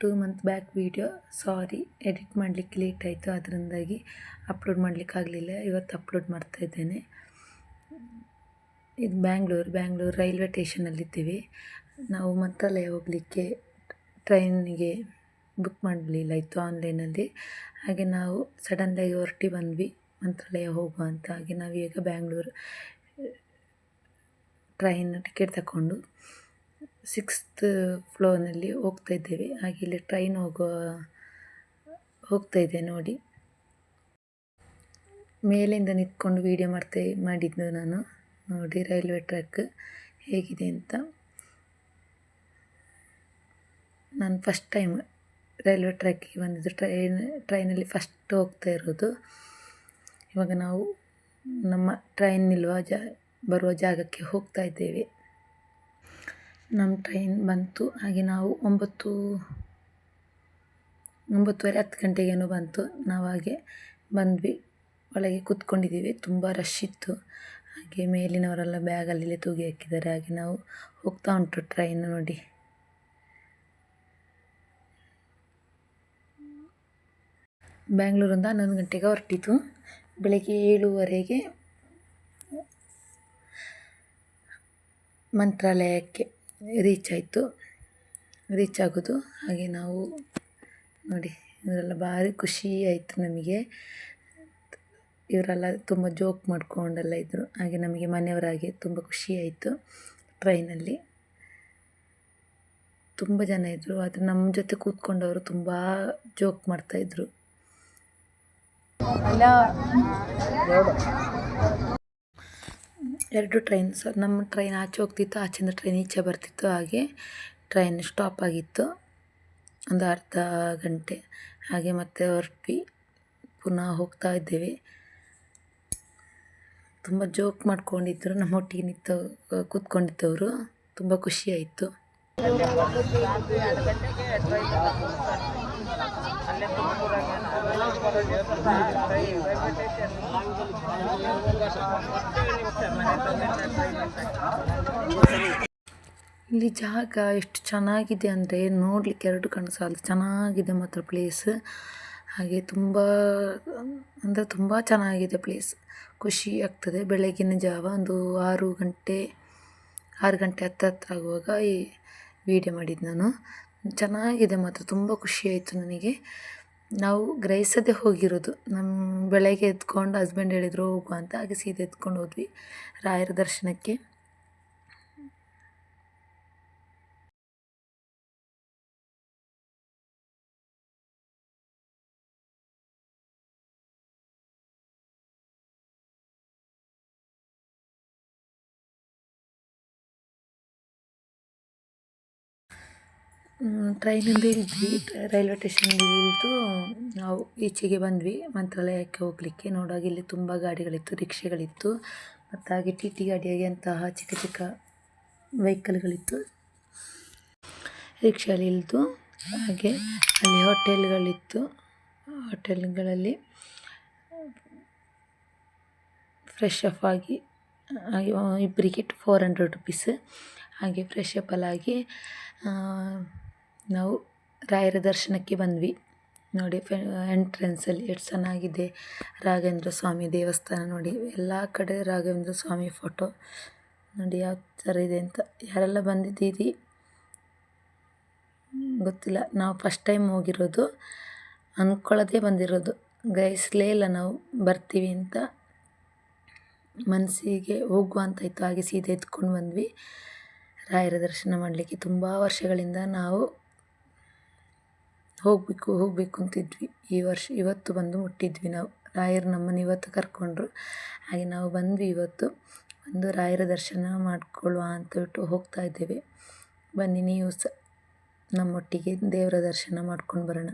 Two month back video sorry edit ಮಾಡಲಿಕ್ಕೆ late ಆಯಿತು. ಅದರಿಂದಾಗಿ ಅಪ್ಲೋಡ್ ಮಾಡಲಿಕ್ಕಾಗಲಿಲ್ಲ ಇವತ್ತು ಅಪ್ಲೋಡ್ ಮಾಡ್ತಾ ಇದ್ದೇನೆ. ಇದು ಬ್ಯಾಂಗ್ಳೂರು ಬ್ಯಾಂಗ್ಳೂರು ರೈಲ್ವೆ ಸ್ಟೇಷನಲ್ಲಿದ್ದೀವಿ ನಾವು ಮಂತ್ರಾಲಯ ಹೋಗಲಿಕ್ಕೆ ಟ್ರೈನಿಗೆ ಬುಕ್ ಮಾಡಲಿಲ್ಲ ಇತ್ತು ಆನ್ಲೈನಲ್ಲಿ ಹಾಗೆ ನಾವು ಸಡನ್ನಾಗಿ ಹೊರಟಿ ಬಂದ್ವಿ. ಮಂತ್ರಾಲಯ ಹೋಗುವ ಅಂತ. ಹಾಗೆ ನಾವೀಗ ಬ್ಯಾಂಗ್ಳೂರು ಟ್ರೈನ್ ಟಿಕೆಟ್ ತಗೊಂಡು ಸಿಕ್ಸ್ತ್ ಫ್ಲೋರ್ನಲ್ಲಿ ಹೋಗ್ತಾ ಇದ್ದೇವೆ. ಹಾಗೆ ಇಲ್ಲಿ ಟ್ರೈನ್ ಹೋಗುವ, ಹೋಗ್ತಾ ಇದೆ ನೋಡಿ. ಮೇಲಿಂದ ನಿಂತ್ಕೊಂಡು ವೀಡಿಯೋ ಮಾಡ್ತಾ ಮಾಡಿದ್ದು ನಾನು. ನೋಡಿ ರೈಲ್ವೆ ಟ್ರ್ಯಾಕ್ ಹೇಗಿದೆ ಅಂತ. ನಾನು ಫಸ್ಟ್ ಟೈಮ್ ರೈಲ್ವೆ ಟ್ರ್ಯಾಕಿಗೆ ಬಂದಿದ್ದು. ಟ್ರೈನ್ ಟ್ರೈನಲ್ಲಿ ಫಸ್ಟ್ ಹೋಗ್ತಾ ಇರೋದು. ಇವಾಗ ನಾವು ನಮ್ಮ ಟ್ರೈನ್ ನಿಲ್ಲುವ ಜಾ, ಬರುವ ಜಾಗಕ್ಕೆ ಹೋಗ್ತಾ ಇದ್ದೇವೆ. ನಮ್ಮ ಟ್ರೈನ್ ಬಂತು. ಹಾಗೆ ನಾವು ಒಂಬತ್ತು, ಒಂಬತ್ತುವರೆ, ಹತ್ತು ಗಂಟೆಗೇನು ಬಂತು. ನಾವು ಹಾಗೆ ಬಂದ್ವಿ. ಒಳಗೆ ಕೂತ್ಕೊಂಡಿದ್ದೀವಿ ತುಂಬ ರಶ್ ಇತ್ತು. ಹಾಗೆ ಮೇಲಿನವರೆಲ್ಲ ಬ್ಯಾಗಲ್ಲಿ ತೂಗಿ ಹಾಕಿದ್ದಾರೆ. ಹಾಗೆ ನಾವು ಹೋಗ್ತಾ ಉಂಟು ಟ್ರೈನ್ ನೋಡಿ. ಬ್ಯಾಂಗ್ಳೂರಿಂದ ಹನ್ನೊಂದು ಗಂಟೆಗೆ ಹೊರಟಿತು ಬೆಳಗ್ಗೆ ಏಳುವರೆಗೆ ಮಂತ್ರಾಲಯಕ್ಕೆ. ರೀಚ್ ಆಯಿತು. ರೀಚ್ ಆಗೋದು. ಹಾಗೆ ನಾವು ನೋಡಿ, ಇವರೆಲ್ಲ ಭಾರಿ ಖುಷಿ ಆಯಿತು ನಮಗೆ. ಇವರೆಲ್ಲ ತುಂಬ ಜೋಕ್ ಮಾಡ್ಕೊಂಡೆಲ್ಲ ಇದ್ದರು ಹಾಗೆ ನಮಗೆ ಮನೆಯವರಾಗೆ ತುಂಬ ಖುಷಿ ಆಯಿತು ಟ್ರೈನಲ್ಲಿ ತುಂಬ ಜನ ಇದ್ದರು ಆದರೆ ನಮ್ಮ ಜೊತೆ ಕೂತ್ಕೊಂಡವರು ತುಂಬ ಜೋಕ್ ಮಾಡ್ತಾಯಿದ್ರು ಎರಡು ಟ್ರೈನ್ ಸರ್ ನಮ್ಮ ಟ್ರೈನ್ ಆಚೆ ಹೋಗ್ತಿತ್ತು, ಆಚೆಯಿಂದ ಟ್ರೈನ್ ಈಚೆ ಬರ್ತಿತ್ತು, ಹಾಗೆ ಟ್ರೈನ್ ಸ್ಟಾಪ್ ಆಗಿತ್ತು, ಒಂದು ಅರ್ಧ ಗಂಟೆ. ಹಾಗೆ ಮತ್ತೆ ಹೊರಟ್ವಿ. ಪುನಃ ಹೋಗ್ತಾ ಇದ್ದೇವೆ. ತುಂಬ ಜೋಕ್ ಮಾಡ್ಕೊಂಡಿದ್ದರು ನಮ್ಮೊಟ್ಟಿಗೆ ನಿಂತು ಕೂತ್ಕೊಂಡಿದ್ದವರು. ತುಂಬ ಖುಷಿ ಆಯಿತು. ಇಲ್ಲಿ ಜಾಗ ಎಷ್ಟು ಚೆನ್ನಾಗಿದೆ ಅಂದರೆ ನೋಡಲಿಕ್ಕೆ ಎರಡು ಕಣ್ಣು ಸಾಲದು. ಚೆನ್ನಾಗಿದೆ ಮಾತ್ರ ಪ್ಲೇಸ್ ಹಾಗೆ ತುಂಬ, ಅಂದರೆ ತುಂಬ ಚೆನ್ನಾಗಿದೆ ಪ್ಲೇಸ್ ಖುಷಿ ಆಗ್ತದೆ. ಬೆಳಗಿನ ಜಾವ ಒಂದು ಆರು ಗಂಟೆ ಆರು ಗಂಟೆ ಹತ್ತು ಆಗುವಾಗ ಈ ವೀಡಿಯೋ ಮಾಡಿದ್ದು ನಾನು. ಚೆನ್ನಾಗಿದೆ ಮಾತ್ರ. ತುಂಬ ಖುಷಿ ಆಯಿತು ನನಗೆ. ನಾವು ಗ್ರಹಿಸದೆ ಹೋಗಿರೋದು. ನಮ್ಮ ಬೆಳಗ್ಗೆ ಎದ್ಕೊಂಡು ಹಸ್ಬೆಂಡ್ ಹೇಳಿದರು ಹೋಗುವ ಅಂತ. ಹಾಗೆ ಸೀದಾ ಎತ್ಕೊಂಡು ಹೋದ್ವಿ ರಾಯರ ದರ್ಶನಕ್ಕೆ. ಟ್ರೈನಿಂದ ಇಳಿದ್ವಿ ರೈಲ್ವೆ ಸ್ಟೇಷನಲ್ಲಿ ಇಳಿದು ನಾವು ಈಚೆಗೆ ಬಂದ್ವಿ. ಮಂತ್ರಾಲಯಕ್ಕೆ ಹೋಗಲಿಕ್ಕೆ. ನೋಡುವಾಗ ಇಲ್ಲಿ ತುಂಬ ಗಾಡಿಗಳಿತ್ತು, ರಿಕ್ಷೆಗಳಿತ್ತು. ಮತ್ತು ಹಾಗೆ ಟಿ ಟಿ ಗಾಡಿಯಾಗಿ ಅಂತಹ ಚಿಕ್ಕ ಚಿಕ್ಕ ವೆಹಿಕಲ್ಗಳಿತ್ತು. ರಿಕ್ಷೆಯಲ್ಲಿ ಇಳಿದು, ಹಾಗೆ ಅಲ್ಲಿ ಹೋಟೆಲ್ಗಳಿತ್ತು. ಹೋಟೆಲ್ಗಳಲ್ಲಿ ಫ್ರೆಶ್ ಅಪ್ ಆಗಿ ಇಬ್ಬರಿಗೆ ಫೋರ್ ಹಂಡ್ರೆಡ್ ರುಪೀಸ್ ಹಾಗೆ ಫ್ರೆಶ್ ಅಪ್ ನಾವು ರಾಯರ ದರ್ಶನಕ್ಕೆ ಬಂದ್ವಿ. ನೋಡಿ, ಫೆ, ಎಂಟ್ರೆನ್ಸಲ್ಲಿ ಎಷ್ಟು ಚೆನ್ನಾಗಿದೆ ರಾಘವೇಂದ್ರ ಸ್ವಾಮಿ ದೇವಸ್ಥಾನ ನೋಡಿ, ಎಲ್ಲ ಕಡೆ ರಾಘವೇಂದ್ರ ಸ್ವಾಮಿ ಫೋಟೋ. ನೋಡಿ, ಯಾವ ಥರ ಇದೆ ಅಂತ. ಯಾರೆಲ್ಲ ಬಂದಿದ್ದೀರಿ? ಗೊತ್ತಿಲ್ಲ. ನಾವು ಫಸ್ಟ್ ಟೈಮ್ ಹೋಗಿರೋದು ಅಂದ್ಕೊಳ್ಳೋದೇ ಬಂದಿರೋದು. ಗ್ರಹಿಸಲೇ ಇಲ್ಲ ನಾವು ಬರ್ತೀವಿ ಅಂತ ಮನಸ್ಸಿಗೆ ಹೋಗುವ ಅಂತ ಇತ್ತು. ಹಾಗೆ ಸೀದೆ ಎತ್ಕೊಂಡು ಬಂದ್ವಿ. ರಾಯರ ದರ್ಶನ ಮಾಡಲಿಕ್ಕೆ. ತುಂಬ ವರ್ಷಗಳಿಂದ ನಾವು ಹೋಗಬೇಕು ಹೋಗಬೇಕು ಅಂತಿದ್ವಿ. ಈ ವರ್ಷ ಇವತ್ತು ಬಂದು ಮುಟ್ಟಿದ್ವಿ ನಾವು. ರಾಯರು ನಮ್ಮನ್ನು ಇವತ್ತು ಕರ್ಕೊಂಡ್ರು. ಹಾಗೆ ನಾವು ಬಂದ್ವಿ ಇವತ್ತು. ಒಂದು ರಾಯರ ದರ್ಶನ ಮಾಡಿಕೊಳ್ಳುವ ಅಂತ ಬಿಟ್ಟು ಹೋಗ್ತಾ ಇದ್ದೇವೆ. ಬನ್ನಿ ನೀವು ಸಹ ನಮ್ಮೊಟ್ಟಿಗೆ ದೇವರ ದರ್ಶನ ಮಾಡ್ಕೊಂಡು ಬರೋಣ.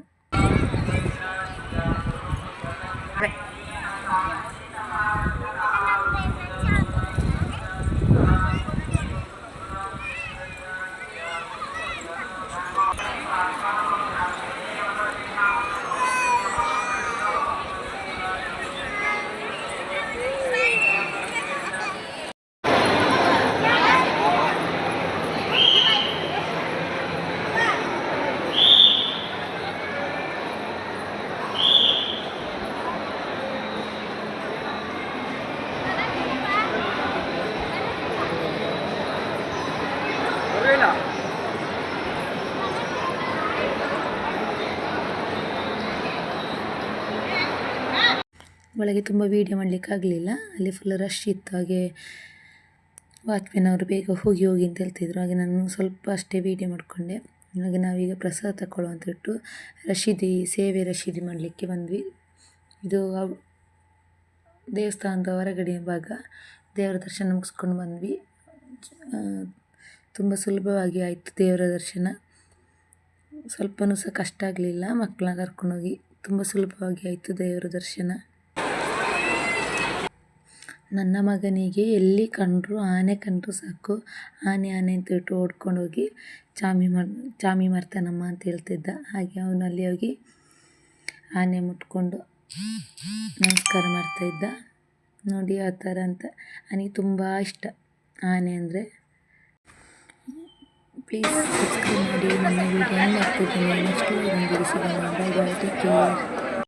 ಒಳಗೆ ತುಂಬ ವೀಡಿಯೋ ಮಾಡಲಿಕ್ಕೆ ಆಗಲಿಲ್ಲ. ಅಲ್ಲಿ ಫುಲ್ ರಶ್ ಇತ್ತು. ಹಾಗೆ ವಾಚ್ಮೆನ್ ಅವರು ಬೇಗ ಹೋಗಿ ಹೋಗಿ ಅಂತ ಹೇಳ್ತಿದ್ರು. ಹಾಗೆ ನಾನು ಸ್ವಲ್ಪ ಅಷ್ಟೇ ವೀಡಿಯೋ ಮಾಡಿಕೊಂಡೆ. ಹಾಗೆ ನಾವೀಗ ಪ್ರಸಾದ ತಗೊಳ್ಳೋ ಅಂತ ಬಿಟ್ಟು ರಶೀದಿ, ಸೇವೆ ರಶೀದಿ ಮಾಡಲಿಕ್ಕೆ ಬಂದ್ವಿ. ಇದು ದೇವಸ್ಥಾನದ ಹೊರಗಡೆ ಭಾಗ. ದೇವರ ದರ್ಶನ ಮುಗಿಸ್ಕೊಂಡು ಬಂದ್ವಿ. ತುಂಬ ಸುಲಭವಾಗಿ ಆಯಿತು ದೇವರ ದರ್ಶನ. ಸ್ವಲ್ಪನೂ ಸಹ ಕಷ್ಟ ಆಗಲಿಲ್ಲ. ಮಕ್ಕಳನ್ನ ಕರ್ಕೊಂಡೋಗಿ ತುಂಬ ಸುಲಭವಾಗಿ ಆಯಿತು ದೇವರ ದರ್ಶನ. ನನ್ನ ಮಗನಿಗೆ ಎಲ್ಲಿ ಕಂಡರೂ, ಆನೆ ಕಂಡರೂ ಸಾಕು. ಆನೆ ಆನೆ ಅಂತ ಇಟ್ಟು ಓಡ್ಕೊಂಡು ಹೋಗಿ ಚಾಮಿ ಮರ್, ಚಾಮಿ ಮಾಡ್ತಾನಮ್ಮ ಅಂತ ಹೇಳ್ತಿದ್ದ. ಹಾಗೆ ಅವನು ಅಲ್ಲಿ ಹೋಗಿ ಆನೆ ಮುಟ್ಕೊಂಡು ನಮಸ್ಕಾರ ಮಾಡ್ತಾಯಿದ್ದ ನೋಡಿ ಆ ಥರ ಅಂತ. ನನಗೆ ತುಂಬ ಇಷ್ಟ ಆನೆ ಅಂದರೆ. ಪ್ಲೀಸ್ ಸಬ್ಸ್ಕ್ರೈಬ್ ಮಾಡಿ. ನನ್ನ ವೀಡಿಯೋ ಮಾಡ್ತಿದ್ದೀನಿ ನೆಕ್ಸ್ಟ್